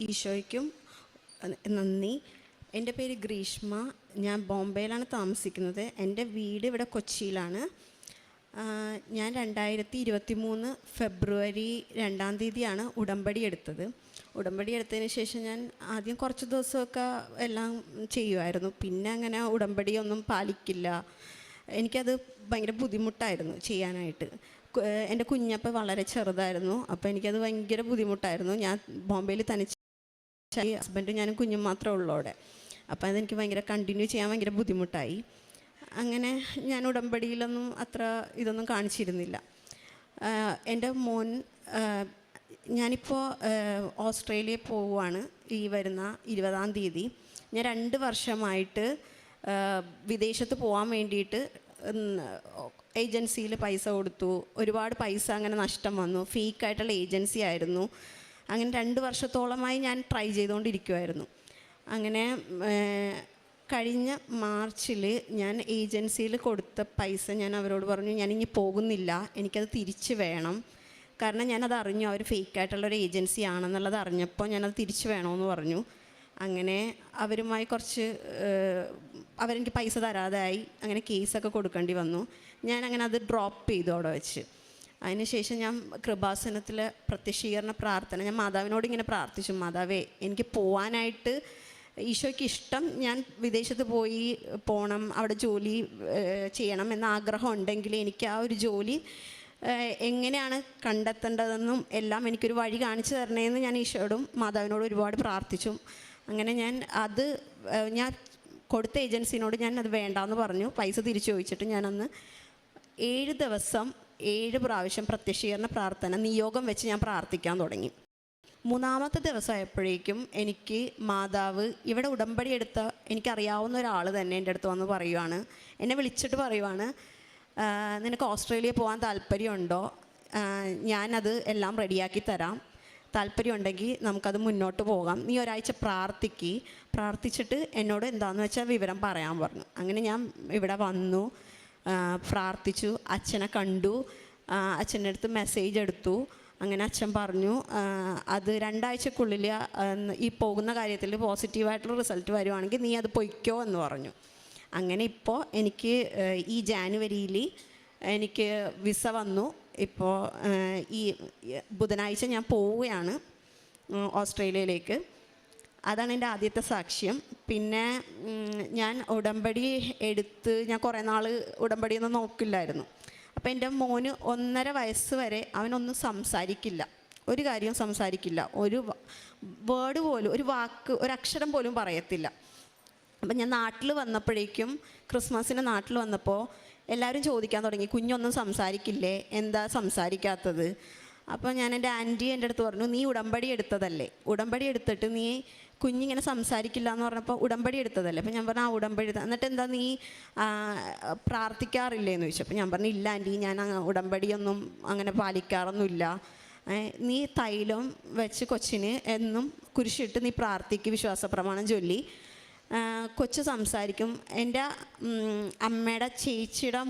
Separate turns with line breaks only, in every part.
ഈശോയ്ക്കും നന്ദി. എന്റെ പേര് ഗ്രീഷ്മ. ഞാൻ ബോംബെയിലാണ് താമസിക്കുന്നത്. എന്റെ വീട് ഇവിടെ കൊച്ചിയിലാണ്. ഞാൻ രണ്ടായിരത്തി ഇരുപത്തി മൂന്ന് ഫെബ്രുവരി രണ്ടാം തീയതിയാണ് ഉടമ്പടി എടുത്തത്. ഉടമ്പടി എടുത്തതിന് ശേഷം ഞാൻ ആദ്യം കുറച്ച് ദിവസമൊക്കെ എല്ലാം ചെയ്യുമായിരുന്നു. പിന്നെ അങ്ങനെ ഉടമ്പടി ഒന്നും പാലിക്കില്ല. എനിക്കത് ഭയങ്കര ബുദ്ധിമുട്ടായിരുന്നു ചെയ്യാനായിട്ട്. എന്റെ കുഞ്ഞപ്പം വളരെ ചെറുതായിരുന്നു. അപ്പോൾ എനിക്കത് ഭയങ്കര ബുദ്ധിമുട്ടായിരുന്നു. ഞാൻ ബോംബെയിൽ തനിച്ച് ഹസ്ബൻഡും ഞാനും കുഞ്ഞും മാത്രമേ ഉള്ളൂ അവിടെ. അപ്പോൾ അതെനിക്ക് ഭയങ്കര കണ്ടിന്യൂ ചെയ്യാൻ ഭയങ്കര ബുദ്ധിമുട്ടായി. അങ്ങനെ ഞാൻ ഉടമ്പടിയിലൊന്നും അത്ര ഇതൊന്നും കാണിച്ചിരുന്നില്ല. എന്റെ മോൻ ഞാനിപ്പോൾ ഓസ്ട്രേലിയ പോവുകയാണ് ഈ വരുന്ന ഇരുപതാം തീയതി. ഞാൻ രണ്ട് വർഷമായിട്ട് വിദേശത്ത് പോകാൻ വേണ്ടിയിട്ട് ഏജൻസിയിൽ പൈസ കൊടുത്തു. ഒരുപാട് പൈസ അങ്ങനെ നഷ്ടം വന്നു. ഫേക്കായിട്ടുള്ള ഏജൻസി ആയിരുന്നു. അങ്ങനെ രണ്ട് വർഷത്തോളമായി ഞാൻ ട്രൈ ചെയ്തുകൊണ്ടിരിക്കുമായിരുന്നു അങ്ങനെ കഴിഞ്ഞ മാർച്ചിൽ ഞാൻ ഏജൻസിയിൽ കൊടുത്ത പൈസ ഞാൻ അവരോട് പറഞ്ഞു ഞാൻ ഇനി പോകുന്നില്ല എനിക്കത് തിരിച്ച് വേണം. കാരണം ഞാനത് അറിഞ്ഞു അവർ ഫേക്കായിട്ടുള്ളൊരു ഏജൻസി ആണെന്നുള്ളത് അറിഞ്ഞപ്പോൾ ഞാനത് തിരിച്ച് വേണമെന്ന് പറഞ്ഞു. അങ്ങനെ അവരുമായി കുറച്ച് അവരെനിക്ക് പൈസ തരാതായി അങ്ങനെ കേസൊക്കെ കൊടുക്കേണ്ടി വന്നു. ഞാൻ അങ്ങനെ അത് ഡ്രോപ്പ് ചെയ്തു അവിടെ വെച്ച്. അതിനുശേഷം ഞാൻ കൃപാസനത്തിൽ പ്രത്യക്ഷീകരണ പ്രാർത്ഥന ഞാൻ മാതാവിനോട് ഇങ്ങനെ പ്രാർത്ഥിച്ചു മാതാവേ എനിക്ക് പോവാനായിട്ട് ഈശോയ്ക്ക് ഇഷ്ടം ഞാൻ വിദേശത്ത് പോയി പോകണം അവിടെ ജോലി ചെയ്യണം എന്ന ആഗ്രഹം ഉണ്ടെങ്കിൽ എനിക്ക് ആ ഒരു ജോലി എങ്ങനെയാണ് കണ്ടെത്തേണ്ടതെന്നും എല്ലാം എനിക്കൊരു വഴി കാണിച്ചു തരണേന്ന് ഞാൻ ഈശോയോടും മാതാവിനോടും ഒരുപാട് പ്രാർത്ഥിച്ചു. അങ്ങനെ ഞാൻ അത് ഞാൻ കൊടുത്ത ഏജൻസിനോട് ഞാൻ അത് വേണ്ടാന്ന് പറഞ്ഞു പൈസ തിരിച്ചു ചോദിച്ചിട്ട് ഞാനന്ന് ഏഴ് ദിവസം ഏഴ് പ്രാവശ്യം പ്രത്യക്ഷീകരണ പ്രാർത്ഥന നിയോഗം വെച്ച് ഞാൻ പ്രാർത്ഥിക്കാൻ തുടങ്ങി. മൂന്നാമത്തെ ദിവസമായപ്പോഴേക്കും എനിക്ക് മാതാവ് ഇവിടെ ഉടമ്പടി എടുത്ത എനിക്കറിയാവുന്ന ഒരാൾ തന്നെ എന്റെ അടുത്ത് വന്ന് പറയുവാണ്. എന്നെ വിളിച്ചിട്ട് പറയുവാണ് നിനക്ക് ഓസ്ട്രേലിയ പോകാൻ താല്പര്യമുണ്ടോ? ഞാനത് എല്ലാം റെഡിയാക്കി തരാം. താല്പര്യമുണ്ടെങ്കിൽ നമുക്കത് മുന്നോട്ട് പോകാം. നീ ഒരാഴ്ച പ്രാർത്ഥിക്ക്. പ്രാർത്ഥിച്ചിട്ട് എന്നോട് എന്താണെന്ന് വെച്ചാൽ വിവരം പറയാൻ പറഞ്ഞു. അങ്ങനെ ഞാൻ ഇവിടെ വന്നു. പ്രാർത്ഥിച്ചു. അച്ഛനെ കണ്ടു. അച്ഛന്റെ അടുത്ത് മെസ്സേജ് എടുത്തു. അങ്ങനെ അച്ഛൻ പറഞ്ഞു അത് രണ്ടാഴ്ചക്കുള്ളിൽ ഈ പോകുന്ന കാര്യത്തിൽ പോസിറ്റീവായിട്ടുള്ള റിസൾട്ട് വരുവാണെങ്കിൽ നീ അത് പൊയ്ക്കോ എന്ന് പറഞ്ഞു. അങ്ങനെ ഇപ്പോൾ എനിക്ക് ഈ ജാനുവരിയിൽ എനിക്ക് വിസ വന്നു. ഇപ്പോൾ ഈ ബുധനാഴ്ച ഞാൻ പോവുകയാണ് ഓസ്ട്രേലിയയിലേക്ക്. അതാണ് എന്റെ ആദ്യത്തെ സാക്ഷ്യം. പിന്നെ ഞാൻ ഉടമ്പടി എടുത്ത് ഞാൻ കുറേ നാൾ ഉടമ്പടിയൊന്നും നോക്കില്ലായിരുന്നു. അപ്പോൾ എന്റെ മോന് ഒന്നര വയസ്സ് വരെ അവനൊന്നും സംസാരിക്കില്ല. ഒരു കാര്യവും സംസാരിക്കില്ല. ഒരു വേർഡ് പോലും ഒരു വാക്ക് ഒരു അക്ഷരം പോലും പറയത്തില്ല. അപ്പം ഞാൻ നാട്ടിൽ വന്നപ്പോഴേക്കും ക്രിസ്മസിന് നാട്ടിൽ വന്നപ്പോൾ എല്ലാവരും ചോദിക്കാൻ തുടങ്ങി കുഞ്ഞൊന്നും സംസാരിക്കില്ലേ? എന്താ സംസാരിക്കാത്തത്? അപ്പോൾ ഞാൻ എന്റെ ആന്റി എന്റെ അടുത്ത് പറഞ്ഞു നീ ഉടമ്പടി എടുത്തതല്ലേ? ഉടമ്പടി എടുത്തിട്ട് നീ കുഞ്ഞിങ്ങനെ സംസാരിക്കില്ല എന്ന് പറഞ്ഞപ്പോൾ ഉടമ്പടി എടുത്തതല്ലേ? അപ്പോൾ ഞാൻ പറഞ്ഞു ആ ഉടമ്പടി എന്നിട്ട് എന്താ നീ പ്രാർത്ഥിക്കാറില്ലേ എന്ന് ചോദിച്ചു. അപ്പോൾ ഞാൻ പറഞ്ഞു ഇല്ല ആന്റി ഞാൻ ഉടമ്പടിയൊന്നും അങ്ങനെ പാലിക്കാറൊന്നുമില്ല. നീ തൈലം വെച്ച് കൊച്ചിന് എന്നും കുരിശിട്ട് നീ പ്രാർത്ഥിക്ക് വിശ്വാസ പ്രമാണം ചൊല്ലി. കൊച്ച് സംസാരിക്കും. എന്റെ അമ്മയുടെ ചേച്ചിയുടെ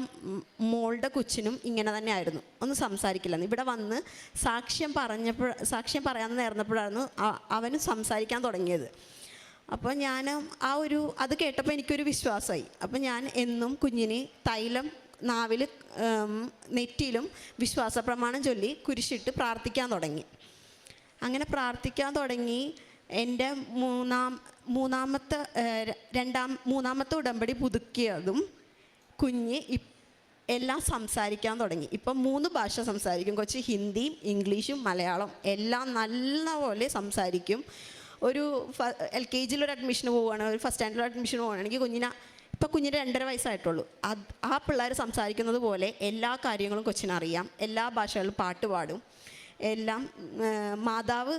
മോളുടെ കൊച്ചിനും ഇങ്ങനെ തന്നെ ആയിരുന്നു ഒന്നും സംസാരിക്കില്ല ഇവിടെ വന്ന് സാക്ഷ്യം പറഞ്ഞപ്പോൾ സാക്ഷ്യം പറയാമെന്ന് നേർന്നപ്പോഴായിരുന്നു അവന് സംസാരിക്കാൻ തുടങ്ങിയത്. അപ്പോൾ ഞാൻ ആ ഒരു അത് കേട്ടപ്പോൾ എനിക്കൊരു വിശ്വാസമായി. അപ്പോൾ ഞാൻ എന്നും കുഞ്ഞിന് തൈലം നാവിൽ നെറ്റിയിലും വിശ്വാസ പ്രമാണം ചൊല്ലി കുരിശിട്ട് പ്രാർത്ഥിക്കാൻ തുടങ്ങി. അങ്ങനെ പ്രാർത്ഥിക്കാൻ തുടങ്ങി. എന്റെ മൂന്നാം മൂന്നാമത്തെ രണ്ടാം മൂന്നാമത്തെ ഉടമ്പടി പുതുക്കിയതും കുഞ്ഞ് എല്ലാം സംസാരിക്കാൻ തുടങ്ങി. ഇപ്പം മൂന്ന് ഭാഷ സംസാരിക്കും. കൊച്ച് ഹിന്ദിയും ഇംഗ്ലീഷും മലയാളം എല്ലാം നല്ലപോലെ സംസാരിക്കും. ഒരു എൽ കെ ജിയിൽ ഒരു അഡ്മിഷന് പോവുകയാണ് ഒരു ഫസ്റ്റ് സ്റ്റാൻഡേർഡ് അഡ്മിഷന് പോവുകയാണെങ്കിൽ കുഞ്ഞിനെ ഇപ്പം കുഞ്ഞിന് രണ്ടര വയസ്സായിട്ടുള്ളൂ. അത് ആ പിള്ളേർ സംസാരിക്കുന്നത് പോലെ എല്ലാ കാര്യങ്ങളും കൊച്ചിനറിയാം. എല്ലാ ഭാഷകളിലും പാട്ട് പാടും. എല്ലാം മാതാവ്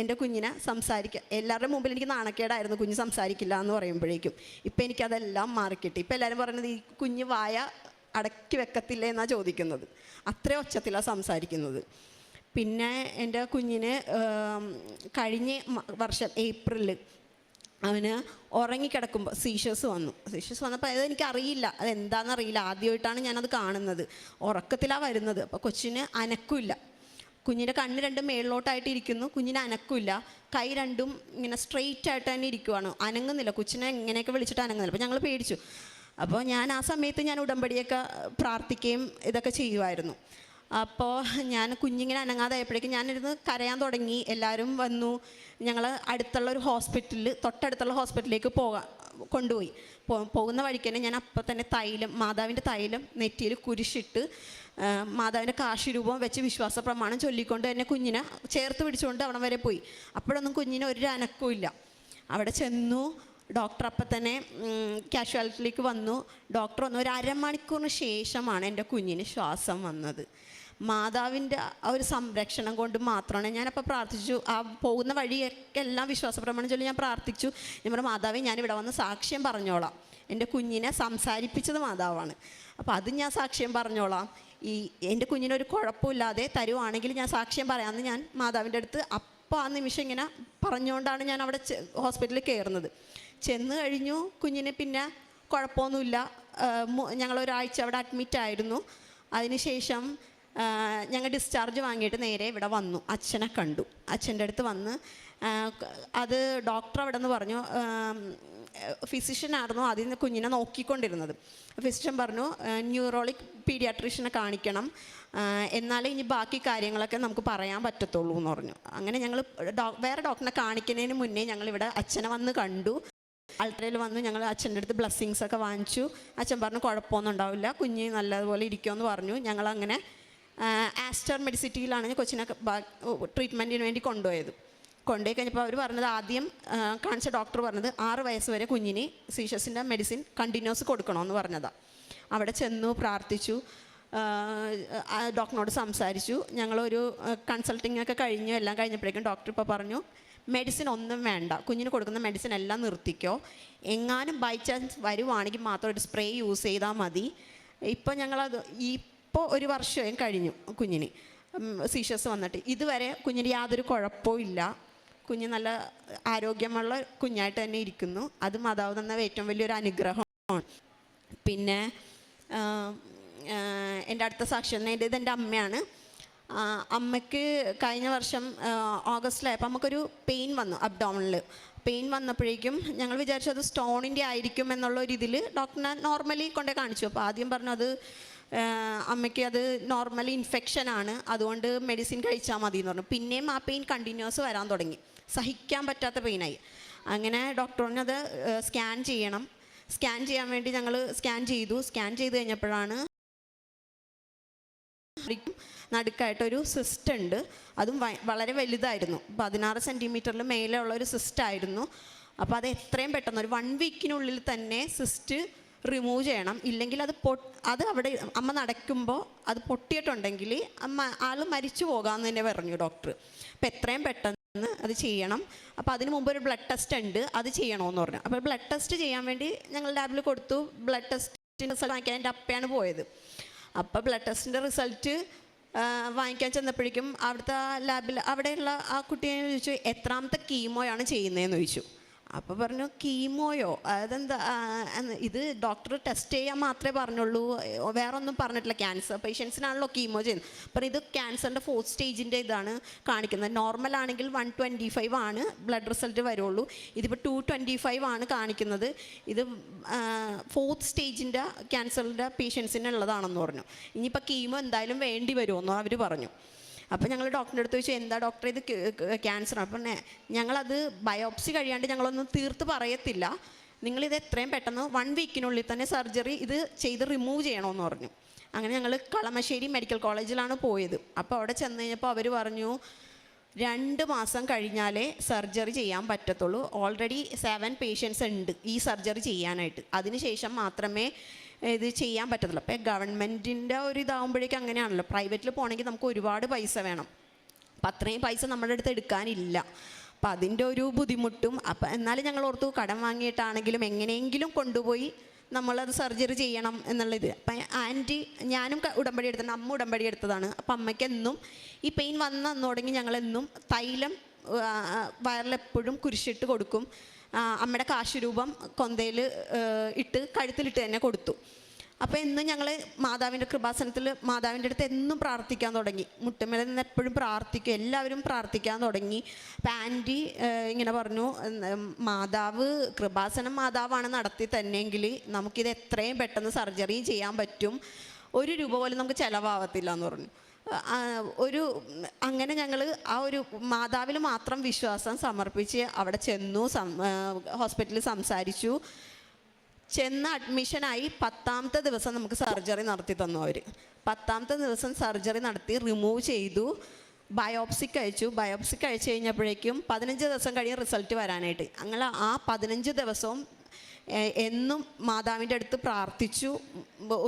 എന്റെ കുഞ്ഞിനെ സംസാരിക്കുക എല്ലാവരുടെ മുമ്പിൽ എനിക്ക് നാണക്കേടായിരുന്നു കുഞ്ഞ് സംസാരിക്കില്ല എന്ന് പറയുമ്പോഴേക്കും. ഇപ്പം എനിക്കതെല്ലാം മാറിക്കിട്ടി. ഇപ്പം എല്ലാവരും പറയുന്നത് ഈ കുഞ്ഞ് വായ അടക്കി വെക്കത്തില്ല എന്നാണ് ചോദിക്കുന്നത്. അത്ര ഒച്ചത്തിലാണ് സംസാരിക്കുന്നത്. പിന്നെ എന്റെ കുഞ്ഞിന് കഴിഞ്ഞ വർഷം ഏപ്രിലിൽ അവന് ഉറങ്ങിക്കിടക്കുമ്പോൾ സീഷസ് വന്നു. സീഷസ് വന്നപ്പോൾ അത് എനിക്കറിയില്ല. അതെന്താണെന്നറിയില്ല ആദ്യമായിട്ടാണ് ഞാനത് കാണുന്നത്. ഉറക്കത്തിലാണ് വരുന്നത്. അപ്പോൾ കൊച്ചിന് അനക്കില്ല കുഞ്ഞിന്റെ കണ്ണ് രണ്ടും മേളിലോട്ടായിട്ട് ഇരിക്കുന്നു കുഞ്ഞിനെ അനക്കില്ല കൈ രണ്ടും ഇങ്ങനെ സ്ട്രെയിറ്റ് ആയിട്ട് തന്നെ ഇരിക്കുവാണ്. അനങ്ങുന്നില്ല. കൊച്ചിനെ ഇങ്ങനെയൊക്കെ വിളിച്ചിട്ട് അനങ്ങുന്നില്ല. അപ്പോൾ ഞങ്ങൾ പേടിച്ചു. അപ്പോൾ ഞാൻ ആ സമയത്ത് ഞാൻ ഉടമ്പടിയൊക്കെ പ്രാർത്ഥിക്കുകയും ഇതൊക്കെ ചെയ്യുമായിരുന്നു അപ്പോൾ ഞാൻ കുഞ്ഞിങ്ങനെ അനങ്ങാതായപ്പോഴേക്കും ഞാനിരുന്ന് കരയാൻ തുടങ്ങി. എല്ലാവരും വന്നു. ഞങ്ങൾ അടുത്തുള്ള ഒരു ഹോസ്പിറ്റലിൽ തൊട്ടടുത്തുള്ള ഹോസ്പിറ്റലിലേക്ക് പോകാം കൊണ്ടുപോയി. പോകുന്ന വഴിക്ക് തന്നെ ഞാൻ അപ്പം തന്നെ തൈലം മാതാവിന്റെ തൈലം നെറ്റിയിൽ കുരിശിട്ട് മാതാവിന്റെ കാശിരൂപം വെച്ച് വിശ്വാസ പ്രമാണം ചൊല്ലിക്കൊണ്ട് തന്നെ കുഞ്ഞിനെ ചേർത്ത് പിടിച്ചുകൊണ്ട് അവിടെ വരെ പോയി. അപ്പോഴൊന്നും കുഞ്ഞിന് ഒരു അനക്കവും ഇല്ല. അവിടെ ചെന്നു. ഡോക്ടർ അപ്പം തന്നെ കാഷ്വാലിറ്റിയിലേക്ക് വന്നു. ഡോക്ടർ വന്നു. ഒരു അരമണിക്കൂറിന് ശേഷമാണ് എന്റെ കുഞ്ഞിന് ശ്വാസം വന്നത്. മാതാവിന്റെ ആ ഒരു സംരക്ഷണം കൊണ്ട് മാത്രമാണ് ഞാനപ്പോൾ പ്രാർത്ഥിച്ചു. ആ പോകുന്ന വഴിയൊക്കെ എല്ലാം വിശ്വാസപ്രമാണം ചൊല്ലി ഞാൻ പ്രാർത്ഥിച്ചു. നമ്മുടെ മാതാവെ ഞാനിവിടെ വന്ന് സാക്ഷ്യം പറഞ്ഞോളാം. എന്റെ കുഞ്ഞിനെ സംസാരിപ്പിച്ചത് മാതാവാണ്. അപ്പോൾ അത് ഞാൻ സാക്ഷ്യം പറഞ്ഞോളാം. ഈ എന്റെ കുഞ്ഞിനൊരു കുഴപ്പമില്ലാതെ തരുവാണെങ്കിൽ ഞാൻ സാക്ഷ്യം പറയാമെന്ന് ഞാൻ മാതാവിന്റെ അടുത്ത് അപ്പോൾ ആ നിമിഷം ഇങ്ങനെ പറഞ്ഞുകൊണ്ടാണ് ഞാൻ അവിടെ ഹോസ്പിറ്റലിൽ കയറുന്നത്. ചെന്ന് കഴിഞ്ഞു. കുഞ്ഞിനെ പിന്നെ കുഴപ്പമൊന്നുമില്ല. ഞങ്ങൾ ഒരാഴ്ച അവിടെ അഡ്മിറ്റ് ആയിരുന്നു. അതിനുശേഷം ഞങ്ങൾ ഡിസ്ചാർജ് വാങ്ങിയിട്ട് നേരെ ഇവിടെ വന്നു. അച്ഛനെ കണ്ടു. അച്ഛന്റെ അടുത്ത് വന്ന് അത് ഡോക്ടർ അവിടെ നിന്ന് പറഞ്ഞു ഫിസിഷ്യനായിരുന്നു അതിൽ നിന്ന് കുഞ്ഞിനെ നോക്കിക്കൊണ്ടിരുന്നത്. ഫിസിഷ്യൻ പറഞ്ഞു ന്യൂറോളിക് പീഡിയാട്രീഷ്യനെ കാണിക്കണം. എന്നാലേ ഇനി ബാക്കി കാര്യങ്ങളൊക്കെ നമുക്ക് പറയാൻ പറ്റത്തുള്ളൂ എന്ന് പറഞ്ഞു. അങ്ങനെ ഞങ്ങൾ വേറെ ഡോക്ടറിനെ കാണിക്കുന്നതിന് മുന്നേ ഞങ്ങളിവിടെ അച്ഛനെ വന്ന് കണ്ടു. അൾട്രയിൽ വന്ന് ഞങ്ങൾ അച്ഛന്റെ അടുത്ത് ബ്ലെസ്സിങ്സ് ഒക്കെ വാങ്ങിച്ചു. അച്ഛൻ പറഞ്ഞു കുഴപ്പമൊന്നും ഉണ്ടാവില്ല കുഞ്ഞ് നല്ലതുപോലെ ഇരിക്കുമെന്ന് പറഞ്ഞു. ഞങ്ങൾ അങ്ങനെ ആസ്റ്റർ മെഡിസിറ്റിയിലാണ് കൊച്ചിനെ ട്രീറ്റ്മെന്റിന് വേണ്ടി കൊണ്ടുപോയത്. കൊണ്ടുപോയി കഴിഞ്ഞപ്പോൾ അവർ പറഞ്ഞത് ആദ്യം കാണിച്ച ഡോക്ടർ പറഞ്ഞത് ആറ് വയസ്സ് വരെ കുഞ്ഞിന് സീഷസിന്റെ മെഡിസിൻ കണ്ടിന്യൂസ് കൊടുക്കണമെന്ന് പറഞ്ഞതാണ് അവിടെ ചെന്നു പ്രാർത്ഥിച്ചു ഡോക്ടറിനോട് സംസാരിച്ചു. ഞങ്ങളൊരു കൺസൾട്ടിങ് ഒക്കെ കഴിഞ്ഞു. എല്ലാം കഴിഞ്ഞപ്പോഴേക്കും ഡോക്ടർ ഇപ്പോൾ പറഞ്ഞു മെഡിസിൻ ഒന്നും വേണ്ട. കുഞ്ഞിന് കൊടുക്കുന്ന മെഡിസിൻ എല്ലാം നിർത്തിക്കോ. എങ്ങാനും ബൈ ചാൻസ് വരുവാണെങ്കിൽ മാത്രം ഒരു സ്പ്രേ യൂസ് ചെയ്താൽ മതി. ഇപ്പോൾ ഞങ്ങളത് ഇപ്പോൾ ഒരു വർഷം കഴിഞ്ഞു കുഞ്ഞിന്. സീഷസ് വന്നിട്ട്. ഇതുവരെ കുഞ്ഞിന് യാതൊരു കുഴപ്പവും ഇല്ല. കുഞ്ഞ് നല്ല ആരോഗ്യമുള്ള കുഞ്ഞായിട്ട് തന്നെ ഇരിക്കുന്നു. അത് മാതാവ് തന്ന ഏറ്റവും വലിയൊരു അനുഗ്രഹമാണ് പിന്നെ എന്റെ അടുത്ത സാക്ഷി ഇത് എന്റെ അമ്മയാണ്. അമ്മയ്ക്ക് കഴിഞ്ഞ വർഷം ഓഗസ്റ്റിലായപ്പോൾ നമുക്കൊരു പെയിൻ വന്നു അബ്ഡോമിനിൽ പെയിൻ വന്നപ്പോഴേക്കും ഞങ്ങൾ വിചാരിച്ചു അത് സ്റ്റോണിന്റെ ആയിരിക്കും എന്നുള്ള ഒരു ഇതിൽ ഡോക്ടറിനെ നോർമലി കൊണ്ടേ കാണിച്ചു. അപ്പോൾ ആദ്യം പറഞ്ഞു അത് അമ്മയ്ക്ക് അത് നോർമലി ഇൻഫെക്ഷൻ ആണ് അതുകൊണ്ട് മെഡിസിൻ കഴിച്ചാൽ മതി എന്ന് പറഞ്ഞു. പിന്നെയും ആ പെയിൻ കണ്ടിന്യൂസ് വരാൻ തുടങ്ങി. സഹിക്കാൻ പറ്റാത്ത പെയിനായി. അങ്ങനെ ഡോക്ടറിനത് സ്കാൻ ചെയ്യണം. സ്കാൻ ചെയ്യാൻ വേണ്ടി ഞങ്ങൾ സ്കാൻ ചെയ്തു. സ്കാൻ ചെയ്ത് കഴിഞ്ഞപ്പോഴാണ് നടുക്കായിട്ടൊരു സിസ്റ്റ് ഉണ്ട്. അതും വളരെ വലുതായിരുന്നു. പതിനാറ് സെന്റിമീറ്ററിൽ മേലെ ഉള്ള ഒരു സിസ്റ്റ് ആയിരുന്നു. അപ്പോൾ അത് എത്രയും പെട്ടെന്ന് ഒരു വൺ വീക്കിനുള്ളിൽ തന്നെ സിസ്റ്റ് റിമൂവ് ചെയ്യണം. ഇല്ലെങ്കിൽ അത് പൊ അത് അവിടെ അമ്മ നടക്കുമ്പോൾ അത് പൊട്ടിയിട്ടുണ്ടെങ്കിൽ അമ്മ ആൾ മരിച്ചു പോകാമെന്ന് തന്നെ പറഞ്ഞു ഡോക്ടർ അപ്പോൾ എത്രയും പെട്ടെന്ന് അത് ചെയ്യണം. അപ്പോൾ അതിന് മുമ്പ് ഒരു ബ്ലഡ് ടെസ്റ്റ് ഉണ്ട്. അത് ചെയ്യണമെന്ന് പറഞ്ഞു. അപ്പോൾ ബ്ലഡ് ടെസ്റ്റ് ചെയ്യാൻ വേണ്ടി ഞങ്ങൾ ലാബിൽ കൊടുത്തു. ബ്ലഡ് ടെസ്റ്റ് റിസൾട്ട് വാങ്ങിക്കാൻ എന്റെ അപ്പയാണ് പോയത്. അപ്പോൾ ബ്ലഡ് ടെസ്റ്റിന്റെ റിസൾട്ട് വാങ്ങിക്കാൻ ചെന്നപ്പോഴേക്കും അവിടുത്തെ ലാബിൽ അവിടെയുള്ള ആ കുട്ടിയെ ചോദിച്ചു എത്രാമത്തെ കീമോയാണ് ചെയ്യുന്നതെന്ന് ചോദിച്ചു. അപ്പോൾ പറഞ്ഞു കീമോയോ അതെന്താ ഇത് ഡോക്ടർ ടെസ്റ്റ് ചെയ്യാൻ മാത്രമേ പറഞ്ഞുള്ളൂ വേറെ ഒന്നും പറഞ്ഞിട്ടില്ല ക്യാൻസർ പേഷ്യൻസിനാണല്ലോ കീമോ ചെയ്യുന്നത്. അപ്പം ഇത് ക്യാൻസറിന്റെ ഫോർത്ത് സ്റ്റേജിന്റെ ഇതാണ് കാണിക്കുന്നത്. നോർമൽ ആണെങ്കിൽ വൺ ട്വന്റി ഫൈവ് ആണ് ബ്ലഡ് റിസൾട്ട് വരുള്ളൂ. ഇതിപ്പോൾ ടു ട്വന്റി ഫൈവ് ആണ് കാണിക്കുന്നത്. ഇത് ഫോർത്ത് സ്റ്റേജിന്റെ ക്യാൻസറിന്റെ പേഷ്യൻസിനുള്ളതാണെന്ന് പറഞ്ഞു. ഇനിയിപ്പോൾ കീമോ എന്തായാലും വേണ്ടി വരുമെന്നോ അവർ പറഞ്ഞു. അപ്പോൾ ഞങ്ങൾ ഡോക്ടറിന്റെ അടുത്ത് ചോദിച്ചു എന്താ ഡോക്ടർ ഇത് ക്യാൻസർ അപ്പം ഞങ്ങളത് ബയോപ്സി കഴിയാണ്ട് ഞങ്ങളൊന്നും തീർത്ത് പറയത്തില്ല. നിങ്ങളിത് എത്രയും പെട്ടെന്ന് വൺ വീക്കിനുള്ളിൽ തന്നെ സർജറി ഇത് ചെയ്ത് റിമൂവ് ചെയ്യണമെന്ന് പറഞ്ഞു. അങ്ങനെ ഞങ്ങൾ കളമശ്ശേരി മെഡിക്കൽ കോളേജിലാണ് പോയത്. അപ്പോൾ അവിടെ ചെന്ന് കഴിഞ്ഞപ്പോൾ അവർ പറഞ്ഞു രണ്ട് മാസം കഴിഞ്ഞാലേ സർജറി ചെയ്യാൻ പറ്റത്തുള്ളൂ. ഓൾറെഡി സെവൻ പേഷ്യൻസ് ഉണ്ട് ഈ സർജറി ചെയ്യാനായിട്ട്. അതിനുശേഷം മാത്രമേ ഇത് ചെയ്യാൻ പറ്റത്തില്ല. അപ്പോൾ ഗവൺമെന്റിന്റെ ഒരു ഇതാകുമ്പോഴേക്കും അങ്ങനെയാണല്ലോ. പ്രൈവറ്റിൽ പോകണമെങ്കിൽ നമുക്ക് ഒരുപാട് പൈസ വേണം. അപ്പം അത്രയും പൈസ നമ്മുടെ അടുത്ത് എടുക്കാനില്ല. അപ്പം അതിന്റെ ഒരു ബുദ്ധിമുട്ടും. അപ്പം എന്നാലും ഞങ്ങൾ ഓർത്തു കടം വാങ്ങിയിട്ടാണെങ്കിലും എങ്ങനെയെങ്കിലും കൊണ്ടുപോയി നമ്മളത് സർജറി ചെയ്യണം എന്നുള്ളത് അപ്പം ആന്റി ഞാനും ഉടമ്പടി എടുത്തതാണ് അമ്മ ഉടമ്പടി എടുത്തതാണ്. അപ്പം അമ്മയ്ക്ക് എന്നും ഈ പെയിൻ വന്ന തുടങ്ങി ഞങ്ങളെന്നും തൈലം വയറിലെപ്പോഴും കുരിശിട്ട് കൊടുക്കും. അമ്മയുടെ കാശുരൂപം കൊന്തയിൽ ഇട്ട് കഴുത്തിലിട്ട് തന്നെ കൊടുത്തു. അപ്പോൾ എന്നും ഞങ്ങൾ മാതാവിന്റെ കൃപാസനത്തിൽ മാതാവിന്റെ അടുത്ത് എന്നും പ്രാർത്ഥിക്കാൻ തുടങ്ങി. മുട്ടമേലെ നിന്ന് എപ്പോഴും പ്രാർത്ഥിക്കും എല്ലാവരും പ്രാർത്ഥിക്കാൻ തുടങ്ങി. അപ്പം ആന്റി ഇങ്ങനെ പറഞ്ഞു മാതാവ് കൃപാസനം മാതാവാണ് നടത്തി തന്നെങ്കിൽ നമുക്കിത് എത്രയും പെട്ടെന്ന് സർജറി ചെയ്യാൻ പറ്റും. ഒരു രൂപ പോലും നമുക്ക് ചിലവാകത്തില്ല എന്ന് പറഞ്ഞു. ഒരു അങ്ങനെ ഞങ്ങൾ ആ ഒരു മാതാവിൽ മാത്രം വിശ്വാസം സമർപ്പിച്ച് അവിടെ ചെന്നു ഹോസ്പിറ്റലിൽ സംസാരിച്ചു. ചെന്ന് അഡ്മിഷനായി പത്താമത്തെ ദിവസം നമുക്ക് സർജറി നടത്തി തന്നു അവർ പത്താമത്തെ ദിവസം സർജറി നടത്തി റിമൂവ് ചെയ്തു. ബയോപ്സിക്ക് അയച്ചു ബയോപ്സിക്ക് അയച്ചു കഴിഞ്ഞപ്പോഴേക്കും പതിനഞ്ച് ദിവസം കഴിയും റിസൾട്ട് വരാനായിട്ട്. അങ്ങനെ ആ പതിനഞ്ച് ദിവസവും എന്നും മാതാവിന്റെ അടുത്ത് പ്രാർത്ഥിച്ചു.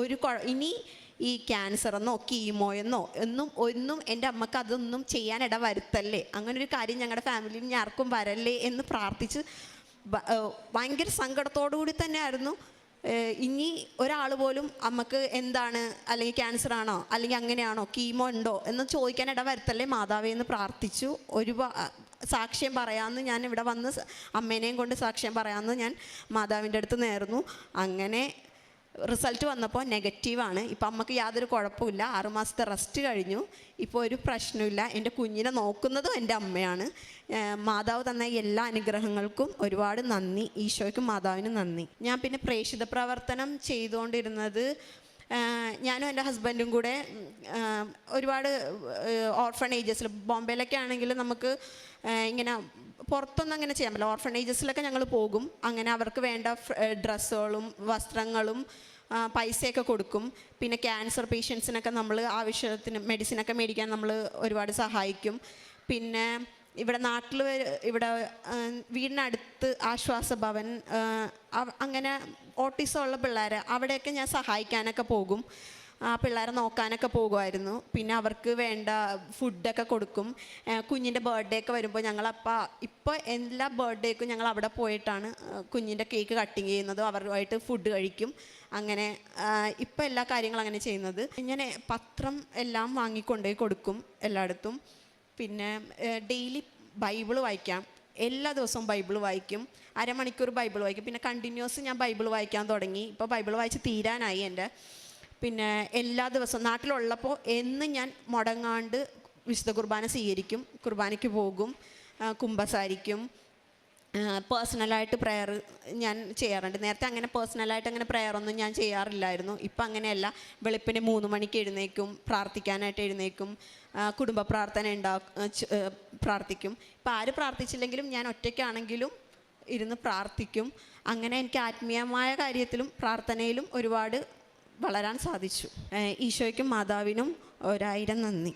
ഒരു ഇനി ഈ ക്യാൻസർ എന്നോ കീമോ എന്നോ ഒന്നും ഒന്നും എന്റെ അമ്മയ്ക്ക് അതൊന്നും ചെയ്യാൻ വരുത്തല്ലേ അങ്ങനെ ഒരു കാര്യം ഞങ്ങളുടെ ഫാമിലിയിൽ ഇനി ആർക്കും വരല്ലേ എന്ന് പ്രാർത്ഥിച്ച് ഭയങ്കര സങ്കടത്തോടു കൂടി തന്നെയായിരുന്നു ഇനി ഒരാൾ പോലും അമ്മയ്ക്ക് എന്താണ് അല്ലെങ്കിൽ ക്യാൻസർ ആണോ അല്ലെങ്കിൽ അങ്ങനെയാണോ കീമോ ഉണ്ടോ എന്ന് ചോദിക്കാൻ ഇട വരുത്തല്ലേ മാതാവേ എന്ന് പ്രാർത്ഥിച്ചു. ഒരു സാക്ഷ്യം പറയാമെന്ന് ഞാൻ ഇവിടെ വന്ന് അമ്മേനെയും കൊണ്ട് സാക്ഷ്യം പറയാമെന്ന് ഞാൻ മാതാവിന്റെ അടുത്ത് നേർന്നു. അങ്ങനെ റിസൾട്ട് വന്നപ്പോൾ നെഗറ്റീവാണ് ഇപ്പം അമ്മയ്ക്ക് യാതൊരു കുഴപ്പമില്ല. ആറുമാസത്തെ റെസ്റ്റ് കഴിഞ്ഞു. ഇപ്പോൾ ഒരു പ്രശ്നമില്ല. എന്റെ കുഞ്ഞിനെ നോക്കുന്നതും എന്റെ അമ്മയാണ്. മാതാവ് തന്ന എല്ലാ അനുഗ്രഹങ്ങൾക്കും ഒരുപാട് നന്ദി. ഈശോയ്ക്കും മാതാവിനും നന്ദി. ഞാൻ പിന്നെ പ്രേക്ഷിത പ്രവർത്തനം ചെയ്തുകൊണ്ടിരുന്നത് ഞാനും എന്റെ ഹസ്ബൻഡും കൂടെ ഒരുപാട് ഓർഫണേജസിൽ ബോംബെയിലൊക്കെ ആണെങ്കിൽ നമുക്ക് ഇങ്ങനെ പുറത്തൊന്നും അങ്ങനെ ചെയ്യാൻ പറ്റില്ല. ഓർഫണേജസിലൊക്കെ ഞങ്ങൾ പോകും. അങ്ങനെ അവർക്ക് വേണ്ട ഡ്രസ്സുകളും വസ്ത്രങ്ങളും പൈസയൊക്കെ കൊടുക്കും. പിന്നെ ക്യാൻസർ പേഷ്യൻസിനൊക്കെ നമ്മൾ ആവശ്യത്തിന് മെഡിസിനൊക്കെ മേടിക്കാൻ നമ്മൾ ഒരുപാട് സഹായിക്കും. പിന്നെ ഇവിടെ നാട്ടിൽ ഇവിടെ വീടിനടുത്ത് ആശ്വാസ ഭവൻ അങ്ങനെ ഓട്ടിസം ഉള്ള പിള്ളേരെ അവിടെയൊക്കെ ഞാൻ സഹായിക്കാനൊക്കെ പോകും. ആ പിള്ളേരെ നോക്കാനൊക്കെ പോകുമായിരുന്നു. പിന്നെ അവർക്ക് വേണ്ട ഫുഡൊക്കെ കൊടുക്കും. കുഞ്ഞിന്റെ ബർത്ത്ഡേ ഒക്കെ വരുമ്പോൾ ഞങ്ങളപ്പോൾ ഇപ്പോൾ എല്ലാ ബർത്ത്ഡേക്കും ഞങ്ങൾ അവിടെ പോയിട്ടാണ് കുഞ്ഞിന്റെ കേക്ക് കട്ടിങ് ചെയ്യുന്നതും. അവരുമായിട്ട് ഫുഡ് കഴിക്കും. അങ്ങനെ ഇപ്പോൾ എല്ലാ കാര്യങ്ങളും അങ്ങനെ ചെയ്യുന്നത്. ഇങ്ങനെ പത്രം എല്ലാം വാങ്ങിക്കൊണ്ടുപോയി കൊടുക്കും എല്ലായിടത്തും. പിന്നെ ഡെയിലി ബൈബിൾ വായിക്കാം. എല്ലാ ദിവസവും ബൈബിൾ വായിക്കും. അരമണിക്കൂർ ബൈബിൾ വായിക്കും. പിന്നെ കണ്ടിന്യൂസ് ഞാൻ ബൈബിൾ വായിക്കാൻ തുടങ്ങി. ഇപ്പോൾ ബൈബിൾ വായിച്ച് തീരാനായി എന്റെ. പിന്നെ എല്ലാ ദിവസവും നാട്ടിലുള്ളപ്പോൾ എന്ന് ഞാൻ മുടങ്ങാണ്ട് വിശുദ്ധ കുർബാന സ്വീകരിക്കും കുർബാനയ്ക്ക് പോകും കുംഭസാരിക്കും. പേഴ്സണലായിട്ട് പ്രെയർ ഞാൻ ചെയ്യാറുണ്ട്. നേരത്തെ അങ്ങനെ പേഴ്സണലായിട്ട് അങ്ങനെ പ്രെയറൊന്നും ഞാൻ ചെയ്യാറില്ലായിരുന്നു. ഇപ്പം അങ്ങനെയല്ല. വെളുപ്പിന് മൂന്ന് മണിക്ക് എഴുന്നേക്കും പ്രാർത്ഥിക്കാനായിട്ട് എഴുന്നേക്കും കുടുംബ പ്രാർത്ഥന ഉണ്ടാ പ്രാർത്ഥിക്കും. ഇപ്പം ആര് പ്രാർത്ഥിച്ചില്ലെങ്കിലും ഞാൻ ഒറ്റയ്ക്കാണെങ്കിലും ഇരുന്ന് പ്രാർത്ഥിക്കും. അങ്ങനെ എനിക്ക് ആത്മീയമായ കാര്യത്തിലും പ്രാർത്ഥനയിലും ഒരുപാട് വളരാൻ സാധിച്ചു. ഈശോയ്ക്കും മാതാവിനും ഒരായിരം നന്ദി.